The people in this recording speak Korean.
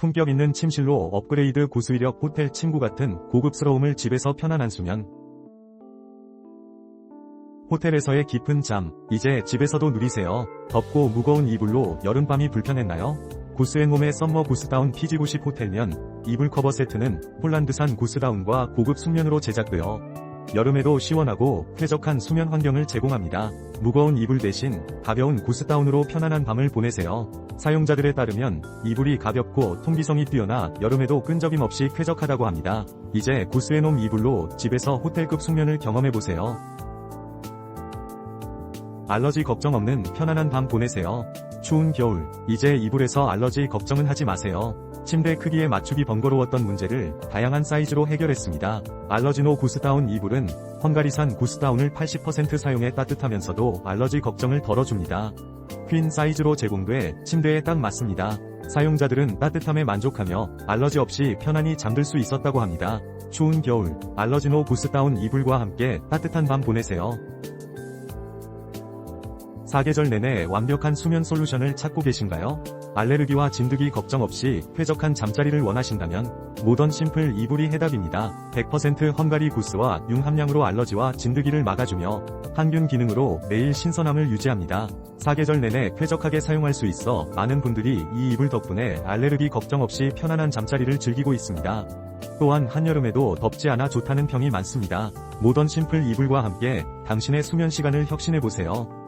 품격 있는 침실로 업그레이드 고수이력 호텔 침구 같은 고급스러움을 집에서 편안한 수면. 호텔에서의 깊은 잠, 이제 집에서도 누리세요. 덥고 무거운 이불로 여름밤이 불편했나요? 구스앤홈의 썸머 구스다운 PG90 호텔면 이불 커버 세트는 폴란드산 구스다운과 고급 숙면으로 제작되어 여름에도 시원하고 쾌적한 수면 환경을 제공합니다. 무거운 이불 대신 가벼운 구스다운으로 편안한 밤을 보내세요. 사용자들에 따르면 이불이 가볍고 통기성이 뛰어나 여름에도 끈적임 없이 쾌적하다고 합니다. 이제 구스앤홈 이불로 집에서 호텔급 숙면을 경험해보세요. 알러지 걱정 없는 편안한 밤 보내세요. 추운 겨울, 이제 이불에서 알러지 걱정은 하지 마세요. 침대 크기에 맞추기 번거로웠던 문제를 다양한 사이즈로 해결했습니다. 알러지노 구스다운 이불은 헝가리산 구스다운을 80% 사용해 따뜻하면서도 알러지 걱정을 덜어줍니다. 퀸 사이즈로 제공돼 침대에 딱 맞습니다. 사용자들은 따뜻함에 만족하며 알러지 없이 편안히 잠들 수 있었다고 합니다. 추운 겨울, 알러지노 구스다운 이불과 함께 따뜻한 밤 보내세요. 사계절 내내 완벽한 수면 솔루션을 찾고 계신가요? 알레르기와 진드기 걱정 없이 쾌적한 잠자리를 원하신다면 모던 심플 이불이 해답입니다. 100% 헝가리 구스와 융 함량으로 알러지와 진드기를 막아주며 항균 기능으로 매일 신선함을 유지합니다. 사계절 내내 쾌적하게 사용할 수 있어 많은 분들이 이 이불 덕분에 알레르기 걱정 없이 편안한 잠자리를 즐기고 있습니다. 또한 한여름에도 덥지 않아 좋다는 평이 많습니다. 모던 심플 이불과 함께 당신의 수면 시간을 혁신해보세요.